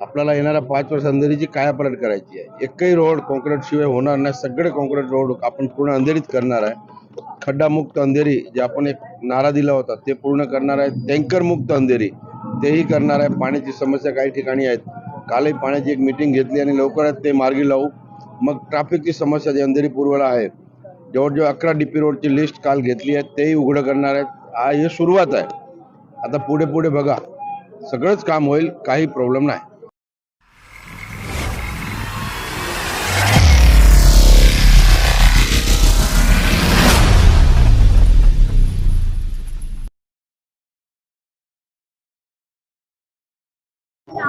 आपल्याला येणाऱ्या पाच वर्ष अंधेरीची कायापालट करायची आहे. एकही रोड कॉन्क्रीट शिवाय होणार नाही. सगळे कॉन्क्रीट रोड आपण पूर्ण अंधेरीत करणार आहे. खड्डामुक्त अंधेरी जे आपण एक नारा दिला होता ते पूर्ण करणार आहे. टँकरमुक्त अंधेरी तेही करणार आहे. पाण्याची समस्या काही ठिकाणी आहेत. कालही पाण्याची एक मिटिंग घेतली आणि लवकरात ते मार्गी लावू. मग ट्रॅफिकची समस्या जी अंधेरी पूर्वला आहे जवळजवळ अकरा डी पी रोडची लिस्ट काल घेतली आहे. तेही उघडं करणार आहेत. हा हे सुरुवात आहे. आता पुढे पुढे बघा. सगळंच काम होईल. काही प्रॉब्लेम नाही. नमस्कार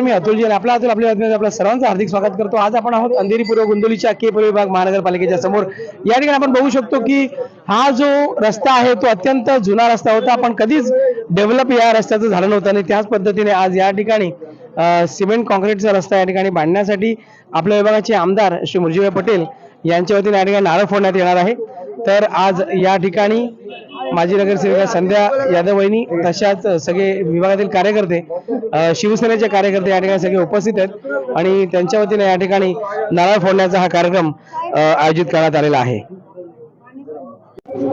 मी अतुलजी आणि आपला अतुल आपल्या बातमीमध्ये आपलं सर्वांचं हार्दिक स्वागत करतो. आज आपण आहोत अंधेरी पूर्व गोंदवलीच्या के पूर्व विभाग महानगरपालिकेच्या समोर. या ठिकाणी आपण बघू शकतो की हा जो रस्ता आहे तो अत्यंत जुना रस्ता होता. आपण कधीच डेव्हलप या रस्त्याचं झालं नव्हतं आणि त्याच पद्धतीने आज या ठिकाणी सिमेंट कॉन्क्रीटचा रस्ता या ठिकाणी बांधण्यासाठी आपल्या विभागाचे आमदार श्री मुरजीभाई पटेल यांच्या वतीने या ठिकाणी नारळ फोडण्यात येणार आहे. तर आज या ठिकाणी माजी नगरसेविका संध्या यादव वहिनी तशाच सगळे विभागातील कार्यकर्ते शिवसेनेचे कार्यकर्ते या ठिकाणी सगळे उपस्थित आहेत आणि त्यांच्या वतीने या ठिकाणी नारळ फोडण्याचा हा कार्यक्रम आयोजित करण्यात आलेला आहे.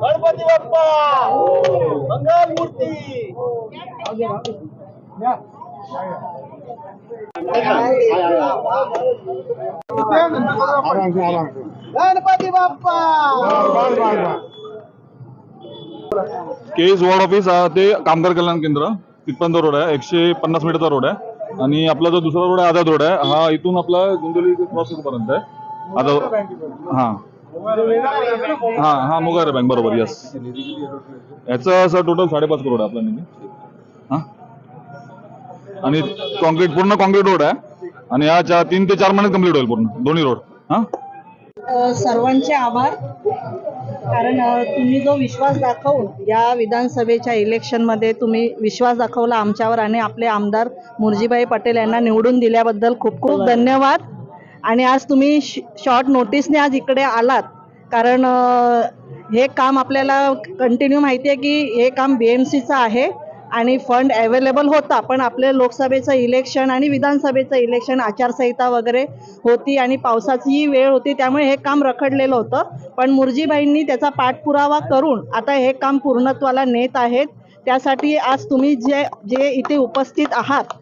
गणपती बाप्पा! मंगल मूर्ती गणपती बाप्पा! केस वॉर्ड ऑफिस ते कामगार कल्याण केंद्र. तिथपर्यंत रोड आहे एकशे पन्नास मीटरचा रोड आहे. आणि आपला जो दुसरा रोड आहे आझाद रोड आहे हा इथून आपला गोंदवली क्रॉस पर्यंत आहे. आझाद हा. हा हा मुगार बँक बरोबर यस याचं असं टोटल साडेपाच करोड आहे आपला निधी. हा? आणि कॉन्क्रीट पूर्ण कॉन्क्रीट रोड आहे. आणि या चा- तीन ते चार महिन्यात कंप्लीट होईल पूर्ण. दोन्ही रोड हा? सर्वांचे आभार. कारण तुम्ही जो विश्वास दाखवून या विधानसभेच्या इलेक्शनमध्ये तुम्ही विश्वास दाखवला आमच्यावर आणि आपले आमदार मुरजीभाई पटेल यांना निवडून दिल्याबद्दल खूप खूप धन्यवाद. आणि आज तुम्ही शॉर्ट नोटीसने आज इकडे आलात. कारण हे काम आपल्याला कंटिन्यू माहिती आहे की हे काम बी एम सीचं आहे आणि फंड अवेलेबल होता पण आपले लोकसभेचं इलेक्शन आणि विधानसभेचं इलेक्शन आचारसंहिता वगैरे होती आणि पावसाचीही वेळ होती त्यामुळे हे काम रखडलेलं होतं. पण मुरजीबाईंनी त्याचा पाठपुरावा करून आता हे काम पूर्णत्वाला नेत आहेत. त्यासाठी आज तुम्ही जे जे इथे उपस्थित आहात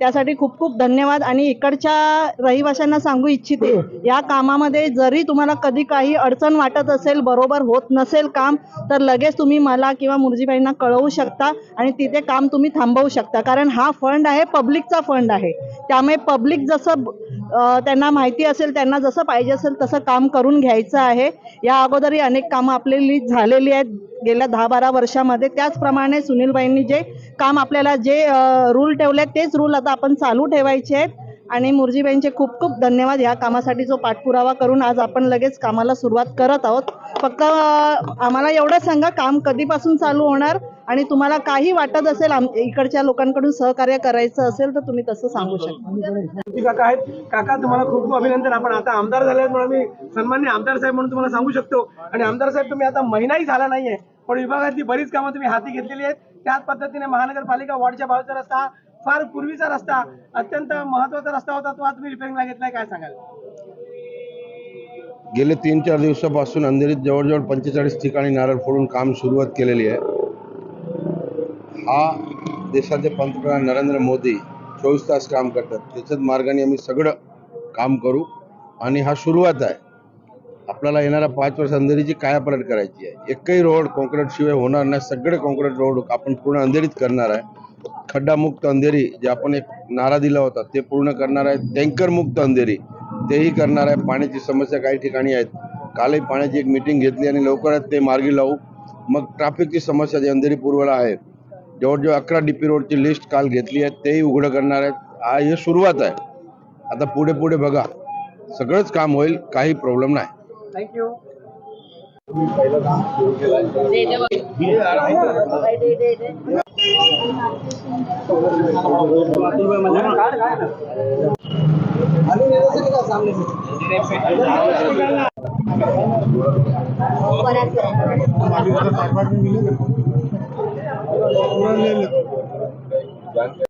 त्यासाठी खूप खूप धन्यवाद. आणि इकडच्या रहिवाशांना सांगू इच्छिते या कामामध्ये जरी तुम्हाला कधी काही अडचण वाटत असेल बरोबर होत नसेल काम तर लगेच तुम्ही मला किंवा मुरजीबाईंना कळवू शकता आणि तिथे काम तुम्ही थांबवू शकता. कारण हा फंड आहे पब्लिकचा फंड आहे. त्यामुळे पब्लिक जसं त्यांना माहिती असेल त्यांना जसं पाहिजे असेल तसं काम करून घ्यायचं आहे. या अगोदरही अनेक कामं आपलेली झालेली आहेत गेल्या दहा बारा वर्षामध्ये. त्याचप्रमाणे सुनीलबाईंनी जे काम आपल्याला जे रूल ठेवले आहेत तेच रूल आता आपण चालू ठेवायचे आहेत. आणि मुरजीबाईंचे खूप खूप धन्यवाद. या कामासाठी जो पाठपुरावा करून आज आपण लगेच कामाला सुरुवात करत आहोत. फक्त आम्हाला एवढं सांगा काम कधीपासून चालू होणार? आणि तुम्हाला काही वाटत असेल आम इकडच्या लोकांकडून सहकार्य करायचं असेल तर तुम्ही तसं सांगू शकता. काका आहेत. काका तुम्हाला खूप खूप अभिनंदन. आपण आता आमदार झाले म्हणून मी सन्मान्य आमदार साहेब म्हणून तुम्हाला सांगू शकतो. आणि आमदार साहेब तुम्ही आता महिनाही झाला नाहीये. पण विभागातली बरीच कामं तुम्ही हाती घेतलेली आहेत. त्याच पद्धतीने महानगरपालिका वॉर्डच्या बाजूचा रस्ता फार पूर्वीचा रस्ता अत्यंत महत्त्वाचा रस्ता होता तो आज तुम्ही रिपेअरिंगला घेतलाय काय सांगाल? गेले तीन चार दिवसापासून अंधेरीत जवळजवळ पंचेचाळीस ठिकाणी नारळ फोडून काम सुरुवात केलेली आहे. हा देशाचे पंतप्रधान नरेंद्र मोदी चोवीस तास काम करतात. त्याच्याच मार्गाने आम्ही सगळं काम करू आणि हा सुरुवात आहे. आपल्याला येणाऱ्या पाच वर्ष अंधेरीची कायापलट करायची आहे? एकही रोड कॉन्क्रीट शिवाय होणार नाही. सगळे कॉन्क्रीट रोड आपण पूर्ण अंधेरीत करणार आहे. खड्डामुक्त अंधेरी जे आपण एक नारा दिला होता ते पूर्ण करणार आहे टँकरमुक्त अंधेरी तेही करणार आहे. पाण्याची समस्या काही ठिकाणी आहेत. कालही पाण्याची एक मिटिंग घेतली आणि लवकरात ते मार्गी लावू. मग ट्रॅफिकची समस्या जे अंधेरी पूर्वला आहे जवळजवळ अकरा डी पी रोडची लिस्ट काल घेतली आहे. तेही उघडं करणार आहेत. आ हे सुरुवात आहे. आता पुढे पुढे बघा. सगळंच काम होईल काही प्रॉब्लेम नाही. थँक्यू दे. सामने से ले ले